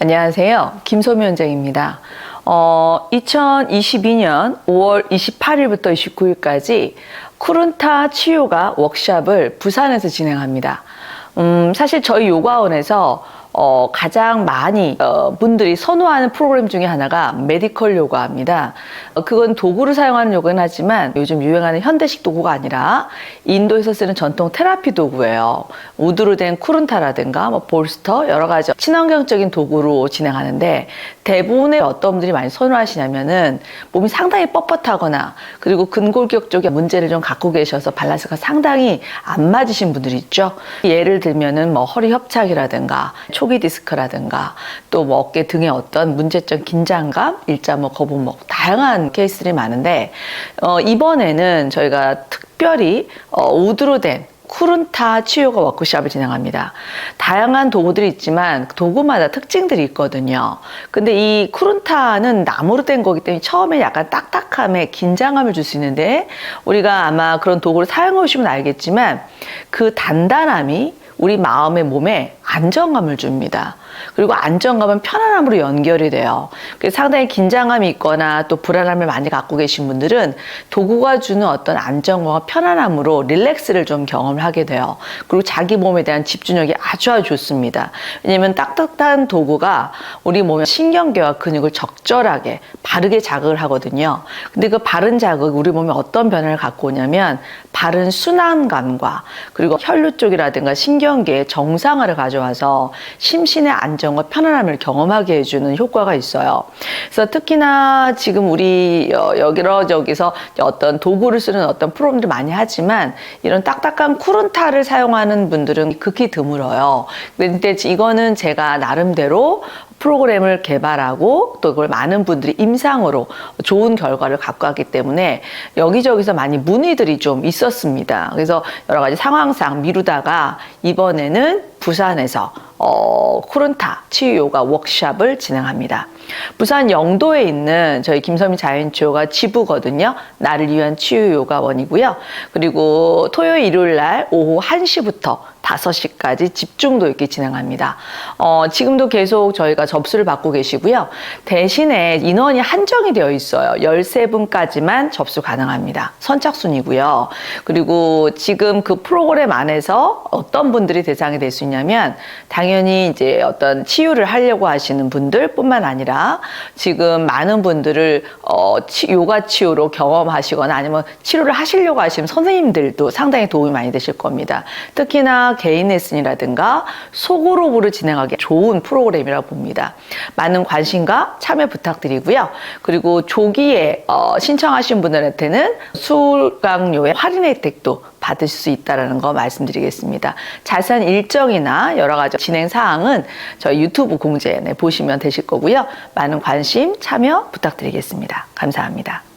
안녕하세요. 김소미 원장입니다. 어, 2022년 5월 28일부터 29일까지 쿠른타 치유가 워크샵을 부산에서 진행합니다. 음, 사실 저희 요가원에서 어, 가장 많이 어, 분들이 선호하는 프로그램 중에 하나가 메디컬 요가입니다. 어, 그건 도구를 사용하는 요가는 하지만 요즘 유행하는 현대식 도구가 아니라 인도에서 쓰는 전통 테라피 도구예요. 우드로 된 쿠른타라든가 뭐 볼스터 여러 가지 친환경적인 도구로 진행하는데 대부분의 어떤 분들이 많이 선호하시냐면은 몸이 상당히 뻣뻣하거나 그리고 근골격 쪽에 문제를 좀 갖고 계셔서 밸런스가 상당히 안 맞으신 분들이 있죠. 예를 들면은 뭐 허리 협착이라든가 초기 디스크라든가 또 뭐 어깨 등의 어떤 문제점 긴장감, 일자목, 거북목 다양한 케이스들이 많은데 어, 이번에는 저희가 특별히 어, 우드로 된 쿠른타 치유가 워크숍을 진행합니다. 다양한 도구들이 있지만 도구마다 특징들이 있거든요. 근데 이 쿠른타는 나무로 된 거기 때문에 처음에 약간 딱딱함에 긴장감을 줄 수 있는데 우리가 아마 그런 도구를 사용해 보시면 알겠지만 그 단단함이 우리 마음의 몸에 안정감을 줍니다. 그리고 안정감은 편안함으로 연결이 돼요. 그래서 상당히 긴장감이 있거나 또 불안함을 많이 갖고 계신 분들은 도구가 주는 어떤 안정감과 편안함으로 릴렉스를 좀 경험을 하게 돼요. 그리고 자기 몸에 대한 집중력이 아주 아주 좋습니다. 왜냐면 딱딱한 도구가 우리 몸의 신경계와 근육을 적절하게 바르게 자극을 하거든요. 근데 그 바른 자극이 우리 몸에 어떤 변화를 갖고 오냐면 바른 순환감과 그리고 혈류 쪽이라든가 신경 계의 정상화를 가져와서 심신의 안정과 편안함을 경험하게 해주는 효과가 있어요. 그래서 특히나 지금 우리 여- 여기저기서 어떤 도구를 쓰는 어떤 프로그램들 많이 하지만 이런 딱딱한 쿠른타를 사용하는 분들은 극히 드물어요. 근데 이거는 제가 나름대로 프로그램을 개발하고 또 그걸 많은 분들이 임상으로 좋은 결과를 갖고 왔기 때문에 여기저기서 많이 문의들이 좀 있었습니다. 그래서 여러 가지 상황상 미루다가 이번에는 부산에서 어, 쿠른타 치유 요가 워크샵을 진행합니다. 부산 영도에 있는 저희 김서미 자연치유가 지부거든요. 나를 위한 치유 요가원이고요. 그리고 토요일 일요일 날 오후 1시부터 5시까지 집중도 있게 진행합니다. 어, 지금도 계속 저희가 접수를 받고 계시고요. 대신에 인원이 한정이 되어 있어요. 13분까지만 접수 가능합니다. 선착순이고요. 그리고 지금 그 프로그램 안에서 어떤 분들이 대상이 될 수 있냐면 당연히 이제 어떤 치유를 하려고 하시는 분들 뿐만 아니라 지금 많은 분들을 어, 치- 요가 치유로 경험하시거나 아니면 치료를 하시려고 하시는 선생님들도 상당히 도움이 많이 되실 겁니다. 특히나 개인 레슨이라든가 소그룹으로 진행하기 좋은 프로그램이라고 봅니다. 많은 관심과 참여 부탁드리고요. 그리고 조기에 어, 신청하신 분들한테는 수강료의 할인 혜택도 받으실 수 있다는 거 말씀드리겠습니다. 자세한 일정이나 여러 가지 진행 사항은 저희 유튜브 공지에 보시면 되실 거고요. 많은 관심, 참여 부탁드리겠습니다. 감사합니다.